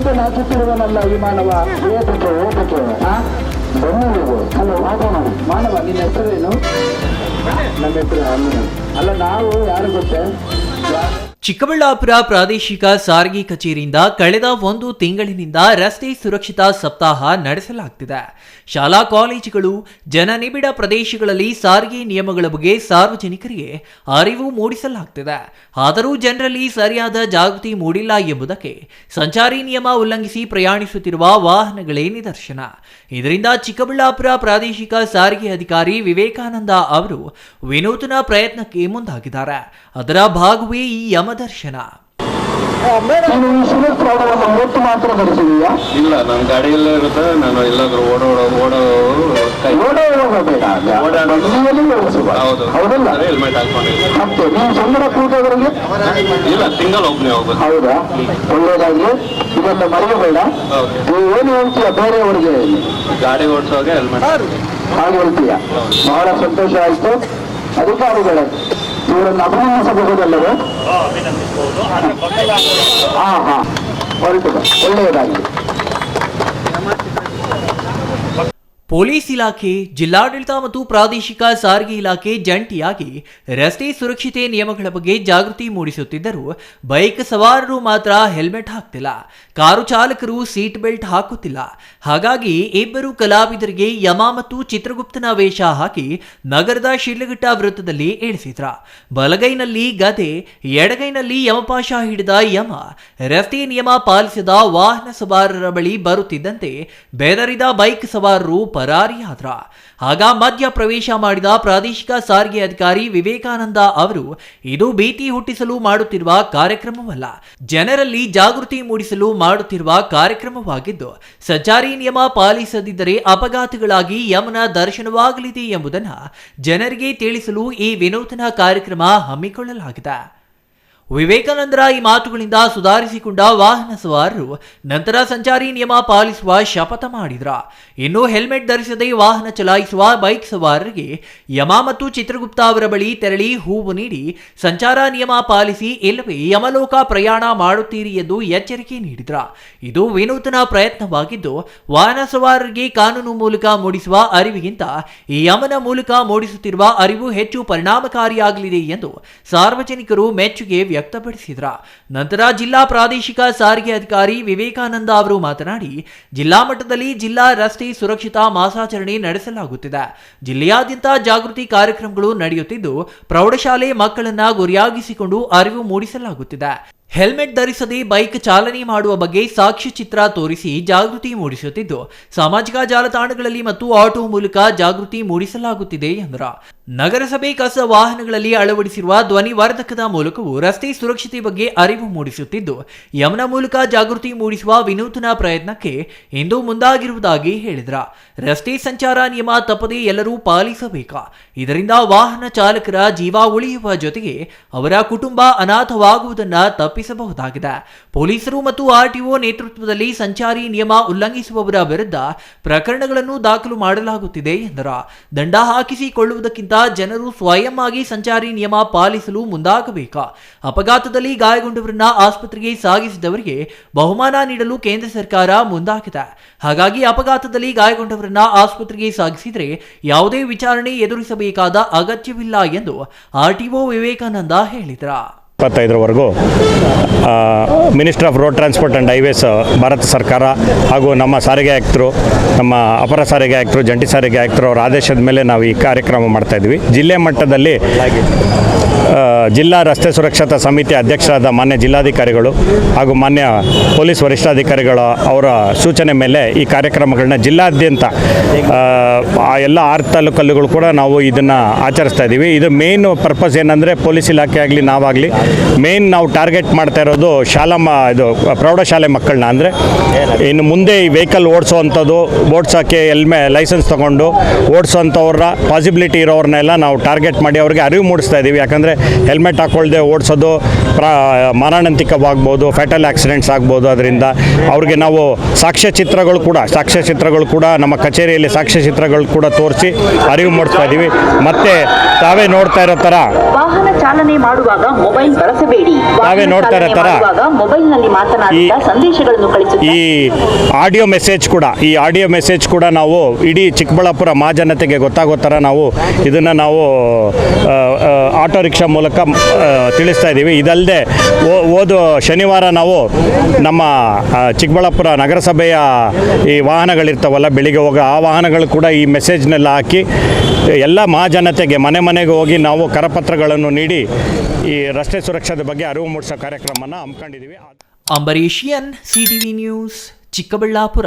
ಅಂತ ನಾಚುತ್ತಿರುವನಲ್ಲ ಈ ಮಾನವ ಏತಕ್ಕೆ ಏತಕ್ಕೆ? ಆ? ಬೆನ್ನೆಲುಬು ಅಲ್ಲ ಮಾಡೋಣ ಮಾನವ ನಿನ್ನ ಹೆಸರೇನು? ನನ್ನ ಹೆಸರು ಅಲ್ಲ ನಾವು ಯಾರು ಗೊತ್ತೇ? ಚಿಕ್ಕಬಳ್ಳಾಪುರ ಪ್ರಾದೇಶಿಕ ಸಾರಿಗೆ ಕಚೇರಿಯಿಂದ ಕಳೆದ ಒಂದು ತಿಂಗಳಿನಿಂದ ರಸ್ತೆ ಸುರಕ್ಷತಾ ಸಪ್ತಾಹ ನಡೆಸಲಾಗ್ತಿದೆ. ಶಾಲಾ ಕಾಲೇಜುಗಳು, ಜನನಿಬಿಡ ಪ್ರದೇಶಗಳಲ್ಲಿ ಸಾರಿಗೆ ನಿಯಮಗಳ ಬಗ್ಗೆ ಸಾರ್ವಜನಿಕರಿಗೆ ಅರಿವು ಮೂಡಿಸಲಾಗ್ತಿದೆ. ಆದರೂ ಜನರಲ್ಲಿ ಸರಿಯಾದ ಜಾಗೃತಿ ಮೂಡಿಲ್ಲ ಎಂಬುದಕ್ಕೆ ಸಂಚಾರಿ ನಿಯಮ ಉಲ್ಲಂಘಿಸಿ ಪ್ರಯಾಣಿಸುತ್ತಿರುವ ವಾಹನಗಳೇ ನಿದರ್ಶನ. ಇದರಿಂದ ಚಿಕ್ಕಬಳ್ಳಾಪುರ ಪ್ರಾದೇಶಿಕ ಸಾರಿಗೆ ಅಧಿಕಾರಿ ವಿವೇಕಾನಂದ ಅವರು ವಿನೂತನ ಪ್ರಯತ್ನಕ್ಕೆ ಮುಂದಾಗಿದ್ದಾರೆ. ಅದರ ಭಾಗವೇ ಈ ಯಮದರ್ಶನ ಇಲ್ಲ ನನ್ನ ಗಾಡಿಯಲ್ಲೇ ಇರುತ್ತೆ ನಾನು ಎಲ್ಲಾದ್ರೂ ಓಡಾಡೋ ಓಡೋ ಕೈ ಹೌದು. ಹೌದಲ್ಲ? ಹೆಲ್ಮೆಟ್ ಹಾಕೊಂಡಿದ್ದೀನಿ ಇಲ್ಲ ಸಿಂಗಲ್ ಒಬ್ಬನೇ ಹೋಗ್ಬೇಕು ಹೌದಾ? ಒಳ್ಳೇದಾಗ್ಲಿ ಇದನ್ನ ಮರೆಯಬೇಡ ಹೌದು. ನೀವು ಏನು ಹೇಳ್ತೀಯ ಬೇರೆಯವರಿಗೆ? ಗಾಡಿ ಓಡಿಸುವಾಗ ಹೆಲ್ಮೆಟ್ ಹಾಗೆ ಹೇಳ್ತೀಯ. ಬಹಳ ಸಂತೋಷ ಆಯ್ತು. ಅಧಿಕಾರಿಗಳೇ ಇವರನ್ನು ಅಭಿನಂದಿಸಬಹುದಲ್ಲವೇ ಹಾ ಹಾ ಹೊರಟು ಒಳ್ಳೆಯದಾಗಿದೆ. ಪೊಲೀಸ್ ಇಲಾಖೆ ಜಿಲ್ಲಾಡಳಿತ ಮತ್ತು ಪ್ರಾದೇಶಿಕ ಸಾರಿಗೆ ಇಲಾಖೆ ಜಂಟಿಯಾಗಿ ರಸ್ತೆ ಸುರಕ್ಷತೆ ನಿಯಮಗಳ ಬಗ್ಗೆ ಜಾಗೃತಿ ಮೂಡಿಸುತ್ತಿದ್ದರೂ ಬೈಕ್ ಸವಾರರು ಮಾತ್ರ ಹೆಲ್ಮೆಟ್ ಹಾಕ್ತಿಲ್ಲ. ಕಾರು ಚಾಲಕರು ಸೀಟ್ ಬೆಲ್ಟ್ ಹಾಕುತ್ತಿಲ್ಲ. ಹಾಗಾಗಿ ಇಬ್ಬರು ಕಲಾವಿದರಿಗೆ ಯಮ ಮತ್ತು ಚಿತ್ರಗುಪ್ತನ ವೇಷ ಹಾಕಿ ನಗರದ ಶಿಡ್ಲಘಟ್ಟ ವೃತ್ತದಲ್ಲಿ ಇಳಿಸಿದ್ರ. ಬಲಗೈನಲ್ಲಿ ಗದೆ, ಎಡಗೈನಲ್ಲಿ ಯಮಪಾಶ ಹಿಡಿದ ಯಮ, ರಸ್ತೆ ನಿಯಮ ಪಾಲಿಸಿದ ವಾಹನ ಸವಾರರ ಬಳಿ ಬರುತ್ತಿದ್ದಂತೆ ಬೆದರಿದ ಬೈಕ್ ಸವಾರರು ಪರಾರಿಯಾದ್ರ ಆಗ ಮಧ್ಯ ಪ್ರವೇಶ ಮಾಡಿದ ಪ್ರಾದೇಶಿಕ ಸಾರಿಗೆ ಅಧಿಕಾರಿ ವಿವೇಕಾನಂದ ಅವರು, ಇದು ಭೀತಿ ಹುಟ್ಟಿಸಲು ಮಾಡುತ್ತಿರುವ ಕಾರ್ಯಕ್ರಮವಲ್ಲ. ಜನರಲ್ಲಿ ಜಾಗೃತಿ ಮೂಡಿಸಲು ಮಾಡುತ್ತಿರುವ ಕಾರ್ಯಕ್ರಮವಾಗಿದ್ದು ಸಂಚಾರಿ ನಿಯಮ ಪಾಲಿಸದಿದ್ದರೆ ಅಪಘಾತಗಳಾಗಿ ಯಮನ ದರ್ಶನವಾಗಲಿದೆ ಎಂಬುದನ್ನು ಜನರಿಗೆ ತಿಳಿಸಲು ಈ ವಿನೂತನ ಕಾರ್ಯಕ್ರಮ ಹಮ್ಮಿಕೊಳ್ಳಲಾಗಿದೆ. ವಿವೇಕಾನಂದರ ಈ ಮಾತುಗಳಿಂದ ಸುಧಾರಿಸಿಕೊಂಡ ವಾಹನ ಸವಾರರು ನಂತರ ಸಂಚಾರಿ ನಿಯಮ ಪಾಲಿಸುವ ಶಪಥ ಮಾಡಿದ್ರ. ಇನ್ನು ಹೆಲ್ಮೆಟ್ ಧರಿಸದೆ ವಾಹನ ಚಲಾಯಿಸುವ ಬೈಕ್ ಸವಾರರಿಗೆ ಯಮ ಮತ್ತು ಚಿತ್ರಗುಪ್ತ ಅವರ ಬಳಿ ತೆರಳಿ ಹೂವು ನೀಡಿ ಸಂಚಾರ ನಿಯಮ ಪಾಲಿಸಿ ಇಲ್ಲವೇ ಯಮಲೋಕ ಪ್ರಯಾಣ ಮಾಡುತ್ತೀರಿ ಎಂದು ಎಚ್ಚರಿಕೆ ನೀಡಿದ್ರ. ಇದು ವಿನೂತನ ಪ್ರಯತ್ನವಾಗಿದ್ದು, ವಾಹನ ಸವಾರರಿಗೆ ಕಾನೂನು ಮೂಲಕ ಮೂಡಿಸುವ ಅರಿವಿಗಿಂತ ಯಮನ ಮೂಲಕ ಮೂಡಿಸುತ್ತಿರುವ ಅರಿವು ಹೆಚ್ಚು ಪರಿಣಾಮಕಾರಿಯಾಗಲಿದೆ ಎಂದು ಸಾರ್ವಜನಿಕರು ಮೆಚ್ಚುಗೆ ವ್ಯಕ್ತಪಡಿಸಿದ್ರ. ನಂತರ ಜಿಲ್ಲಾ ಪ್ರಾದೇಶಿಕ ಸಾರಿಗೆ ಅಧಿಕಾರಿ ವಿವೇಕಾನಂದ ಅವರು ಮಾತನಾಡಿ, ಜಿಲ್ಲಾ ಮಟ್ಟದಲ್ಲಿ ಜಿಲ್ಲಾ ರಸ್ತೆ ಸುರಕ್ಷತಾ ಮಾಸಾಚರಣೆ ನಡೆಸಲಾಗುತ್ತಿದೆ. ಜಿಲ್ಲೆಯಾದ್ಯಂತ ಜಾಗೃತಿ ಕಾರ್ಯಕ್ರಮಗಳು ನಡೆಯುತ್ತಿದ್ದು, ಪ್ರೌಢಶಾಲೆ ಮಕ್ಕಳನ್ನ ಗುರಿಯಾಗಿಸಿಕೊಂಡು ಅರಿವು ಮೂಡಿಸಲಾಗುತ್ತಿದೆ. ಹೆಲ್ಮೆಟ್ ಧರಿಸದೆ ಬೈಕ್ ಚಾಲನೆ ಮಾಡುವ ಬಗ್ಗೆ ಸಾಕ್ಷ್ಯಚಿತ್ರ ತೋರಿಸಿ ಜಾಗೃತಿ ಮೂಡಿಸುತ್ತಿದ್ದು, ಸಾಮಾಜಿಕ ಜಾಲತಾಣಗಳಲ್ಲಿ ಮತ್ತು ಆಟೋ ಮೂಲಕ ಜಾಗೃತಿ ಮೂಡಿಸಲಾಗುತ್ತಿದೆ ಎಂದರು. ನಗರಸಭೆ ಕಸ ವಾಹನಗಳಲ್ಲಿ ಅಳವಡಿಸಿರುವ ಧ್ವನಿವರ್ಧಕದ ಮೂಲಕವೂ ರಸ್ತೆ ಸುರಕ್ಷತೆ ಬಗ್ಗೆ ಅರಿವು ಮೂಡಿಸುತ್ತಿದ್ದು, ಯಮನ ಮೂಲಕ ಜಾಗೃತಿ ಮೂಡಿಸುವ ವಿನೂತನ ಪ್ರಯತ್ನಕ್ಕೆ ಇಂದು ಮುಂದಾಗಿರುವುದಾಗಿ ಹೇಳಿದ್ರ. ರಸ್ತೆ ಸಂಚಾರ ನಿಯಮ ತಪ್ಪದೆ ಎಲ್ಲರೂ ಪಾಲಿಸಬೇಕಾ. ಇದರಿಂದ ವಾಹನ ಚಾಲಕರ ಜೀವ ಉಳಿಯುವ ಜೊತೆಗೆ ಅವರ ಕುಟುಂಬ ಅನಾಥವಾಗುವುದನ್ನು ಅನಾಥವಾಗುವುದನ್ನ ತಪ್ಪಿಸಬಹುದಾಗಿದೆ. ಪೊಲೀಸರು ಮತ್ತು ಆರ್ಟಿಒ ನೇತೃತ್ವದಲ್ಲಿ ಸಂಚಾರಿ ನಿಯಮ ಉಲ್ಲಂಘಿಸುವವರ ವಿರುದ್ಧ ಪ್ರಕರಣಗಳನ್ನು ದಾಖಲು ಮಾಡಲಾಗುತ್ತಿದೆ ಎಂದರು. ದಂಡ ಹಾಕಿಸಿಕೊಳ್ಳುವುದಕ್ಕಿಂತ ಜನರು ಸ್ವಯಂ ಆಗಿ ಸಂಚಾರಿ ನಿಯಮ ಪಾಲಿಸಲು ಮುಂದಾಗಬೇಕು. ಅಪಘಾತದಲ್ಲಿ ಗಾಯಗೊಂಡವರನ್ನ ಆಸ್ಪತ್ರೆಗೆ ಸಾಗಿಸಿದವರಿಗೆ ಬಹುಮಾನ ನೀಡಲು ಕೇಂದ್ರ ಸರ್ಕಾರ ಮುಂದಾಗಿದೆ. ಹಾಗಾಗಿ ಅಪಘಾತದಲ್ಲಿ ಗಾಯಗೊಂಡವರನ್ನ ಆಸ್ಪತ್ರೆಗೆ ಸಾಗಿಸಿದರೆ ಯಾವುದೇ ವಿಚಾರಣೆ ಎದುರಿಸಬೇಕಾದ ಅಗತ್ಯವಿಲ್ಲ ಎಂದು ಆರ್ಟಿಒ ವಿವೇಕಾನಂದ ಹೇಳಿದ್ರ. ಇಪ್ಪತ್ತೈದರವರೆಗೂ minister of road transport and highways Bharata ಸರ್ಕಾರ ಹಾಗೂ ನಮ್ಮ ಸಾರಿಗೆ ಆಯುಕ್ತರು, ನಮ್ಮ ಅಪರ ಸಾರಿಗೆ ಆಯುಕ್ತರು, ಜಂಟಿ ಸಾರಿಗೆ ಆಯುಕ್ತರು ಅವರ ಆದೇಶದ ಮೇಲೆ ನಾವು ಈ ಕಾರ್ಯಕ್ರಮ ಮಾಡ್ತಾಯಿದ್ವಿ ಜಿಲ್ಲೆ ಮಟ್ಟದಲ್ಲಿ ಜಿಲ್ಲಾ ರಸ್ತೆ ಸುರಕ್ಷತಾ ಸಮಿತಿ ಅಧ್ಯಕ್ಷರಾದ ಮಾನ್ಯ ಜಿಲ್ಲಾಧಿಕಾರಿಗಳು ಹಾಗೂ ಮಾನ್ಯ ಪೊಲೀಸ್ ವರಿಷ್ಠಾಧಿಕಾರಿಗಳ ಅವರ ಸೂಚನೆ ಮೇಲೆ ಈ ಕಾರ್ಯಕ್ರಮಗಳನ್ನ ಜಿಲ್ಲಾದ್ಯಂತ ಎಲ್ಲ ಆರು ತಾಲೂಕಲ್ಲುಗಳು ಕೂಡ ನಾವು ಇದನ್ನು ಆಚರಿಸ್ತಾ ಇದ್ದೀವಿ ಇದು ಮೇನ್ ಪರ್ಪಸ್ ಏನಂದರೆ ಪೊಲೀಸ್ ಇಲಾಖೆ ಆಗಲಿ, ನಾವಾಗಲಿ ಮೇನ್ ನಾವು ಟಾರ್ಗೆಟ್ ಮಾಡ್ತಾ ಇರೋದು ಶಾಲಾ ಮ ಇದು, ಪ್ರೌಢಶಾಲೆ ಮಕ್ಕಳನ್ನ ಅಂದರೆ ಇನ್ನು ಮುಂದೆ ಈ ವೆಹಿಕಲ್ ಓಡಿಸೋವಂಥದ್ದು ಓಡಿಸೋಕ್ಕೆ ಎಲ್ಮೆ ಲೈಸೆನ್ಸ್ ತೊಗೊಂಡು ಓಡಿಸೋಂಥವ್ರ ಪಾಸಿಬಿಲಿಟಿ ಇರೋರನ್ನೆಲ್ಲ ನಾವು ಟಾರ್ಗೆಟ್ ಮಾಡಿ ಅವ್ರಿಗೆ ಅರಿವು ಮೂಡಿಸ್ತಾ ಇದ್ದೀವಿ ಯಾಕಂದರೆ ಹೆಲ್ಮೆಟ್ ಹಾಕ್ಕೊಳ್ದೆ ಓಡಿಸೋದು ಪ್ರಾ, ಮಾರಣಾಂತಿಕವಾಗ್ಬೋದು ಫ್ಯಾಟಲ್ ಆಕ್ಸಿಡೆಂಟ್ಸ್ ಆಗ್ಬೋದು ಅದರಿಂದ ಅವ್ರಿಗೆ ನಾವು ಸಾಕ್ಷ್ಯಚಿತ್ರಗಳು ಕೂಡ ಸಾಕ್ಷ್ಯಚಿತ್ರಗಳು ಕೂಡ ನಮ್ಮ ಕಚೇರಿಯಲ್ಲಿ ಸಾಕ್ಷ್ಯಚಿತ್ರಗಳು ಕೂಡ ತೋರಿಸಿ ಅರಿವು ಮೂಡಿಸ್ತಾ ಇದ್ದೀವಿ ಮತ್ತು ತಾವೇ ನೋಡ್ತಾ ಇರೋ ಥರ ಚಾಲನೆ ಮಾಡುವಾಗ ಮೊಬೈಲ್ ಬಳಸಬೇಡಿ. ನಾವೇ ನೋಡ್ತಾರೆ ನೋಡ್ತಾ ಇರೋ ಮೊಬೈಲ್ನಲ್ಲಿ ಮಾತನಾಡಿದ ಸಂದೇಶಗಳನ್ನು ಕಳಿಸುತ್ತಾ. ಈ ಆಡಿಯೋ ಮೆಸೇಜ್ ಕೂಡ ಈ ಆಡಿಯೋ ಮೆಸೇಜ್ ಕೂಡ ನಾವು ಇಡೀ ಚಿಕ್ಕಬಳ್ಳಾಪುರ ಮಹಾಜನತೆಗೆ ಗೊತ್ತಾಗೋ ಥರ ನಾವು ಇದನ್ನು ನಾವು ಆಟೋ ರಿಕ್ಷಾ ಮೂಲಕ ತಿಳಿಸ್ತಾ ಇದ್ದೀವಿ. ಇದಲ್ಲದೆ ಓದು ಶನಿವಾರ ನಾವು ನಮ್ಮ ಚಿಕ್ಕಬಳ್ಳಾಪುರ ನಗರಸಭೆಯ ಈ ವಾಹನಗಳಿರ್ತಾವಲ್ಲ ಬೆಳಿಗ್ಗೆ ಹೋಗೋ ಆ ವಾಹನಗಳು ಕೂಡ ಈ ಮೆಸೇಜ್ನೆಲ್ಲ ಹಾಕಿ ಎಲ್ಲ ಮಹಾಜನತೆಗೆ ಮನೆ ಮನೆಗೆ ಹೋಗಿ ನಾವು ಕರಪತ್ರಗಳನ್ನು ನೀಡಿ ಈ ರಸ್ತೆ ಸುರಕ್ಷತೆ ಬಗ್ಗೆ ಅರಿವು ಮೂಡಿಸೋ ಕಾರ್ಯಕ್ರಮವನ್ನು ಹಮ್ಮಿಕೊಂಡಿದ್ದೀವಿ. ಅಂಬರೀಷಿಯನ್ ಸಿಟಿವಿ ನ್ಯೂಸ್ ಚಿಕ್ಕಬಳ್ಳಾಪುರ.